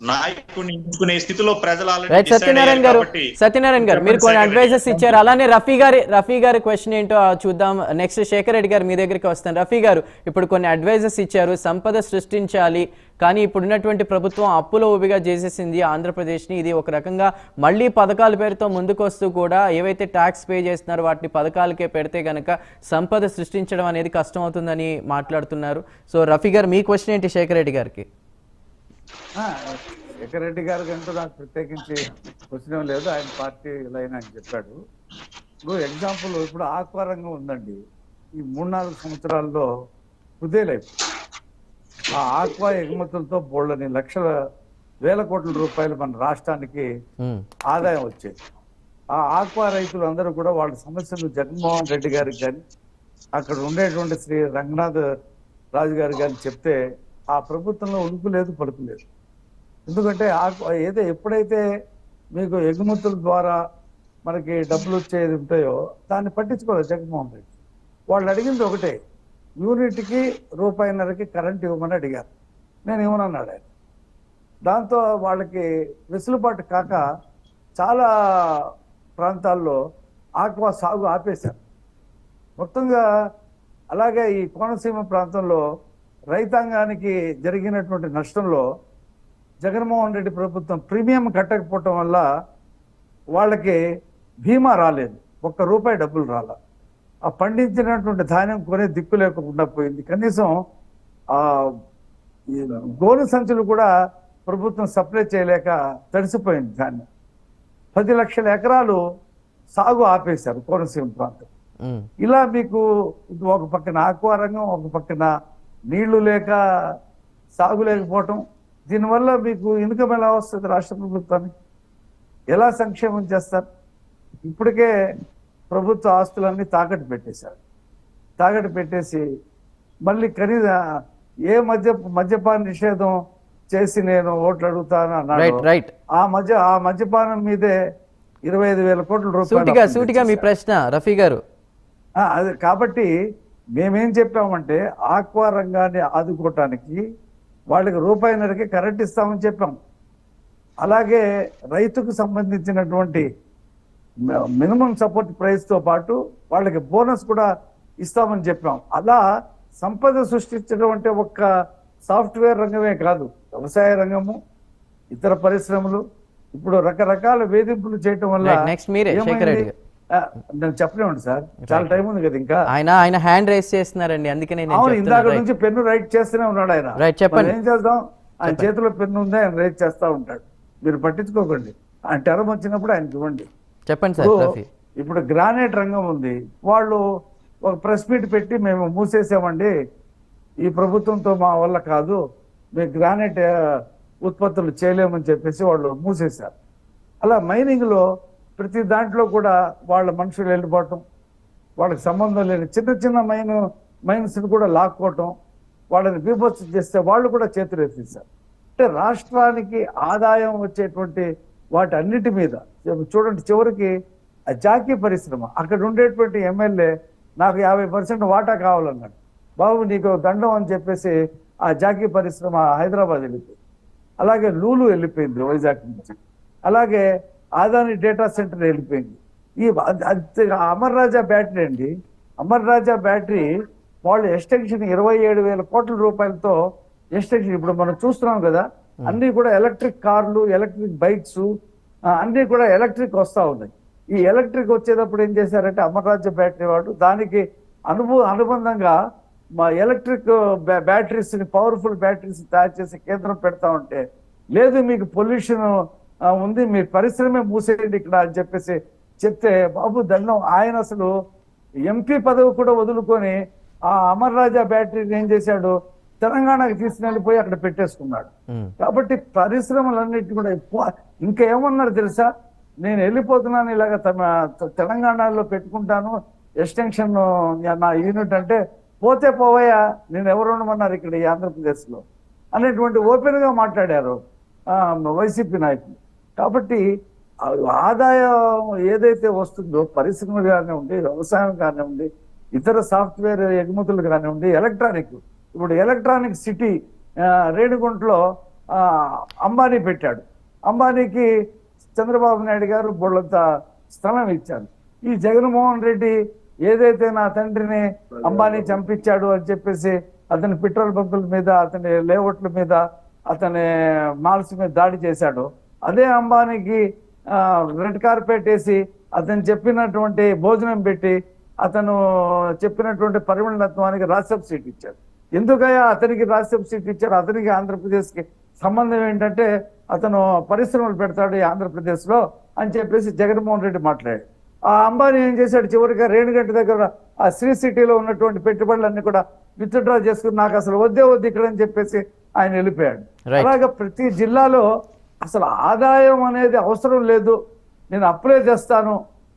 నాయకుడిని ఎంచుకునే స్థితిలో ప్రజలు already రైట్ decide సత్యనారాయణ గారు సత్యనారాయణ గారు మీరు కొన్ని అడ్వైజెస్ ఇచ్చారు. అలానే రఫీ గారి రఫీ గారి క్వశ్చన్ ఏంటో చూద్దాం. నెక్స్ట్ శేఖర్ రెడ్డి గారు మీ దగ్గరికి వస్తాను. రఫీ గారు ఇప్పుడు కొన్ని అడ్వైజెస్ ఇచ్చారు. సంపద సృష్టించాలి కానీ ఇప్పుడున్నటువంటి ప్రభుత్వం అప్పుల ఊబిగా చేసేసింది ఆంధ్రప్రదేశ్ని. ఇది ఒక రకంగా మళ్ళీ పథకాల పేరుతో ముందుకు వస్తూ కూడా ఏవైతే ట్యాక్స్ పే చేస్తున్నారో వాటిని పథకాలకే పెడితే గనక సంపద సృష్టించడం అనేది కష్టం అవుతుందని మాట్లాడుతున్నారు. సో రఫీ గారు మీ క్వశ్చన్ ఏంటి శేఖర్ రెడ్డి గారికి? రెడ్డి గారి కంటూ నాకు ప్రత్యేకించి క్వశ్చన్ ఏం లేదు. ఆయన పార్టీ లైన్ ఆయన చెప్పాడు. ఎగ్జాంపుల్ ఇప్పుడు ఆక్వా రంగం ఉందండి. ఈ మూడు నాలుగు సంవత్సరాల్లో కుదేలైపోయింది. ఆ ఆక్వా ఎగుమతులతో బోళ్ళని లక్షల వేల కోట్ల రూపాయలు మన రాష్ట్రానికి ఆదాయం వచ్చేది. ఆ ఆక్వా రైతులు అందరూ కూడా వాళ్ళ సమస్యలు జగన్మోహన్ రెడ్డి గారికి కానీ అక్కడ ఉండేటువంటి శ్రీ రంగనాథ్ రాజు గారు కానీ చెప్తే ఆ ప్రభుత్వంలో ఉలుకు లేదు పలుకు లేదు. ఎందుకంటే ఆక్వా ఏదో ఎప్పుడైతే మీకు ఎగుమతుల ద్వారా మనకి డబ్బులు వచ్చేది ఉంటాయో దాన్ని పట్టించుకోలేదు జగన్మోహన్ రెడ్డి. వాళ్ళు అడిగింది ఒకటే యూనిట్కి రూపాయిన్నరకి కరెంట్ ఇవ్వమని అడిగారు. నేను ఇవ్వనన్నాడు ఆయన దాంతో వాళ్ళకి వెసులుబాటు కాక చాలా ప్రాంతాల్లో ఆక్వా సాగు ఆపేశారు. మొత్తంగా అలాగే ఈ కోనసీమ ప్రాంతంలో రైతాంగానికి జరిగినటువంటి నష్టంలో జగన్మోహన్ రెడ్డి ప్రభుత్వం ప్రీమియం కట్టకపోవటం వల్ల వాళ్ళకి బీమా రాలేదు. ఒక్క రూపాయి డబ్బులు రాల. ఆ పండించినటువంటి ధాన్యం కొనే దిక్కు లేకుండా పోయింది. కనీసం ఆ గోను సంచులు కూడా ప్రభుత్వం సప్లై చేయలేక తడిసిపోయింది ధాన్యం. పది లక్షల ఎకరాలు సాగు ఆపేశారు కోనసీమ ప్రాంతం. ఇలా మీకు ఒక పక్కన ఆక్వా రంగం ఒక పక్కన నీళ్ళు లేక సాగు లేకపోవటం దీనివల్ల మీకు ఇన్కమ్ ఎలా వస్తుంది రాష్ట్ర ప్రభుత్వానికి? ఎలా సంక్షేమం చేస్తారు? ఇప్పటికే ప్రభుత్వ ఆస్తులన్నీ తాకట్టు పెట్టేశారు. తాకట్టు పెట్టేసి మళ్ళీ కనీస ఏ మద్య మద్యపాన నిషేధం చేసి నేను ఓట్లు అడుగుతాను రైట్ అన్నాడు ఆ మధ్య ఆ మద్యపానం మీదే ఇరవై ఐదు వేల కోట్ల రూపాయలు సూటిగా మీ. ప్రశ్న రఫీ గారు. అది కాబట్టి మేమేం చెప్పామంటే ఆక్వా రంగాన్ని ఆదుకోవటానికి వాళ్ళకి రూపాయిన్నరకి కరెంట్ ఇస్తామని చెప్పాం. అలాగే రైతుకు సంబంధించినటువంటి మినిమం సపోర్ట్ ప్రైస్తో పాటు వాళ్ళకి బోనస్ కూడా ఇస్తామని చెప్పాం. అలా సంపద సృష్టించడం అంటే ఒక్క సాఫ్ట్వేర్ రంగమే కాదు వ్యవసాయ రంగము ఇతర పరిశ్రమలు. ఇప్పుడు రకరకాల వేధింపులు చేయటం వల్ల next మీరే, నేను చెప్పలేమండి సార్. చాలా టైం ఉంది కదా ఇంకా. ఆయన ఆయన హ్యాండ్ రైస్ చేస్తున్నారండి అందుకనే నేను అవును. ఇందాక. నుంచి పెన్ను రైట్ చేస్తూనే ఉన్నాడు ఆయన. Right, చెప్పండి. ఏం చేద్దాం? ఆయన చేతిలో పెన్ను ఉంది? ఆయన రైట్ చేస్తా ఉంటాడు. మీరు పట్టించుకోకండి. ఆయన టెరం వచ్చినప్పుడు ఆయనకి ఇవ్వండి. చెప్పండి సార్ ఇప్పుడు గ్రానైట్ రంగం ఉంది. వాళ్ళు ఒక ప్రెస్ మీట్ పెట్టి మేము మూసేసామండి. ఈ ప్రభుత్వంతో మా వల్ల కాదు. మేము గ్రానైట్ ఉత్పత్తులు చేయలేమని చెప్పేసి వాళ్ళు మూసేశారు. అలా మైనింగ్లో ప్రతి దాంట్లో కూడా వాళ్ళ మనుషులు వెళ్ళిపోవటం వాళ్ళకి సంబంధం లేని చిన్న చిన్న మైన్ మైన్స్ని కూడా లాక్కోవటం వాళ్ళని బీభత్సం చేస్తే వాళ్ళు కూడా చేతులెత్తేసారు అంటే రాష్ట్రానికి ఆదాయం వచ్చేటువంటి వాటి అన్నిటి మీద చూడండి చివరికి ఆ జాకీ పరిశ్రమ అక్కడ ఉండేటువంటి ఎమ్మెల్యే నాకు యాభై పర్సెంట్ వాటా కావాలన్నాడు. బాబు నీకు దండం అని చెప్పేసి ఆ జాకీ పరిశ్రమ హైదరాబాద్ వెళ్ళిపోయింది. అలాగే లూలు వెళ్ళిపోయింది వైజాగ్ నుంచి. అలాగే ఆదాని డేటా సెంటర్ వెళ్ళిపోయింది. ఈ అమర్ రాజా బ్యాటరీ అండి. అమర్ రాజా బ్యాటరీ వాళ్ళు ఎక్స్టెన్షన్ ఇరవై ఏడు వేల కోట్ల రూపాయలతో ఎక్స్టెన్షన్ ఇప్పుడు మనం చూస్తున్నాం కదా అన్ని కూడా ఎలక్ట్రిక్ కార్లు ఎలక్ట్రిక్ బైక్స్ అన్ని కూడా ఎలక్ట్రిక్ వస్తా ఉన్నాయి. ఈ ఎలక్ట్రిక్ వచ్చేటప్పుడు ఏం చేశారంటే అమర్ రాజా బ్యాటరీ వాడు దానికి అనుభవ అనుబంధంగా మా ఎలక్ట్రిక్ బ్యాటరీస్ని పవర్ఫుల్ బ్యాటరీస్ తయారు చేసి కేంద్రం పెడతా ఉంటే లేదు మీకు పొల్యూషన్ ఉంది. మీ పరిశ్రమే మూసేయండి ఇక్కడ అని చెప్పేసి చెప్తే బాబు దండం. ఆయన అసలు ఎంపీ పదవి కూడా వదులుకొని ఆ అమర్ రాజా బ్యాటరీని ఏం చేశాడు? తెలంగాణకి తీసుకుని వెళ్ళిపోయి అక్కడ పెట్టేసుకున్నాడు. కాబట్టి పరిశ్రమలన్నిటి కూడా ఎక్కువ. ఇంకా ఏమన్నారు తెలుసా? నేను వెళ్ళిపోతున్నాను ఇలాగ తెలంగాణలో పెట్టుకుంటాను. ఎక్స్టెన్షన్ నా యూనిట్ అంటే పోతే పోవయ్యా నేను ఎవరు ఉండమన్నారు ఇక్కడ ఈ ఆంధ్రప్రదేశ్లో? అనేటువంటి ఓపెన్గా మాట్లాడారు ఆ, వైసీపీ నాయకులు. కాబట్టి ఆదాయం ఏదైతే వస్తుందో పరిశ్రమలు కానివ్వండి వ్యవసాయం కానివ్వండి ఇతర సాఫ్ట్వేర్ ఎగుమతులు కానివ్వండి ఎలక్ట్రానిక్. ఇప్పుడు ఎలక్ట్రానిక్ సిటీ రేణిగుంటలో ఆ, అంబానీ పెట్టాడు. అంబానీకి చంద్రబాబు నాయుడు గారు బొళ్ళంత స్థలం ఇచ్చారు. ఈ జగన్మోహన్ రెడ్డి ఏదైతే నా తండ్రిని అంబానీ చంపించాడు అని చెప్పేసి అతని పెట్రోల్ బంకుల మీద అతని లేఅవుట్ల మీద అతని మాల్స్ మీద దాడి చేశాడు అదే అంబానీకి ఆ, రెడ్ కార్పెట్ వేసి అతను చెప్పినటువంటి భోజనం పెట్టి అతను చెప్పినటువంటి పరిమళత్వానికి రాజ్యసభ సీట్ ఇచ్చారు. ఎందుకయ్యా అతనికి రాజ్యసభ సీట్ ఇచ్చారు? అతనికి ఆంధ్రప్రదేశ్కి సంబంధం ఏంటంటే అతను పరిశ్రమలు పెడతాడు ఈ ఆంధ్రప్రదేశ్లో అని చెప్పేసి జగన్మోహన్ రెడ్డి మాట్లాడాడు. ఆ అంబానీ ఏం చేశాడు? చివరిగా రేణుగంట దగ్గర ఆ శ్రీ సిటీలో ఉన్నటువంటి పెట్టుబడులన్నీ కూడా విత్డ్రా చేసుకుని నాకు అసలు వద్దే వద్దు ఇక్కడ అని చెప్పేసి ఆయన వెళ్ళిపోయాడు. అలాగే ప్రతి జిల్లాలో అసలు ఆదాయం అనేది అవసరం లేదు. నేను అప్పులే చేస్తాను.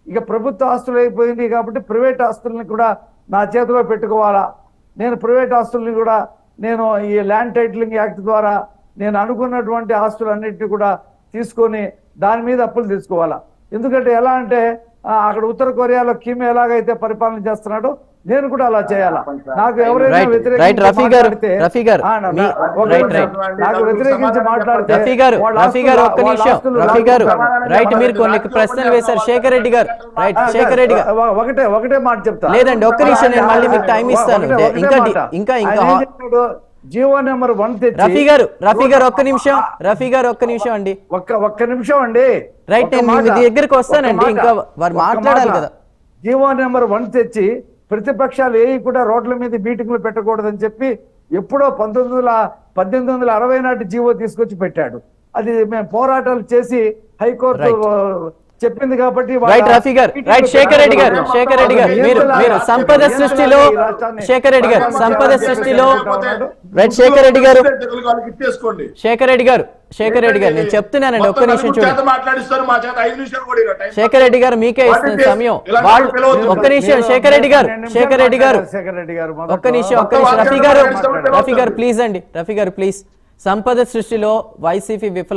ఇక ప్రభుత్వ ఆస్తులు అయిపోయింది కాబట్టి ప్రైవేట్ ఆస్తుల్ని కూడా నా చేతిలో పెట్టుకోవాలా? నేను ప్రైవేట్ ఆస్తుల్ని కూడా నేను ఈ ల్యాండ్ టైటిలింగ్ యాక్ట్ ద్వారా నేను అనుకున్నటువంటి ఆస్తులన్నింటినీ కూడా తీసుకొని దాని మీద అప్పులు తీసుకోవాలా? ఎందుకంటే ఎలా అంటే అక్కడ ఉత్తర కొరియాలో కిమ్ ఎలాగైతే పరిపాలన చేస్తున్నాడో నేను కూడా అలా చేయాలా నాకు ఎవరైనా. నాకు వ్యతిరేకించి మాట్లాడితే రఫీ గారు రఫీ గారు ఒక్క నిమిషం రఫీ గారు. రైట్ మీరు కొన్ని ప్రశ్నలు వేశారు శేఖర్ రెడ్డి గారు రైట్ శేఖర్ రెడ్డి గారు ఒకటే ఒకటే మాట చెప్తా లేదండి, ఒక్క నిమిషం నేను మళ్ళీ మీకు టైం ఇస్తాను. ఇంకా ఇంకా- ఇంకా? జీవో నెంబర్ వన్ తెచ్చి రఫీ గారు రఫీ గారు ఒక్క నిమిషం రఫీ గారు ఒక్క నిమిషం అండి ఒక్క ఒక్క నిమిషం అండి రైట్, నేను మీ. దగ్గరికి వస్తానండి. ఇంకా వారు మాట్లాడాలి మాట. కదా. జీవో నెంబర్ వన్ తెచ్చి ప్రతిపక్షాలు ఏవి కూడా రోడ్ల మీద మీటింగ్లు పెట్టకూడదని చెప్పి ఎప్పుడో పంతొమ్మిది వందల పద్దెనిమిది వందల అరవై నాటి జీవో తీసుకొచ్చి పెట్టాడు. అది మేము పోరాటాలు చేసి హైకోర్టు చెప్పింది కాబట్టి రైట్ రఫీ గారు రైట్ శేఖర్ రెడ్డి గారు. శేఖర్ రెడ్డి గారు మీరు మీరు సంపద సృష్టిలో శేఖర్ రెడ్డి గారు సంపద సృష్టిలో రైట్ శేఖర్ రెడ్డి గారు శేఖర్ రెడ్డి గారు శేఖర్ రెడ్డి గారు నేను చెప్తున్నానండి ఒక్క నిమిషం చూడండి శేఖర్ రెడ్డి గారు మీకే ఇస్తున్న సమయం వాళ్ళు ఒక్క నిమిషం శేఖర్ రెడ్డి గారు శేఖర్ రెడ్డి గారు శేఖర్ రెడ్డి గారు ఒక్క నిమిషం ఒక్క నిమిషం రఫీ గారు రఫీ గారు ప్లీజ్ అండి రఫీ గారు ప్లీజ్ సంపద సృష్టిలో వైసీపీ విఫల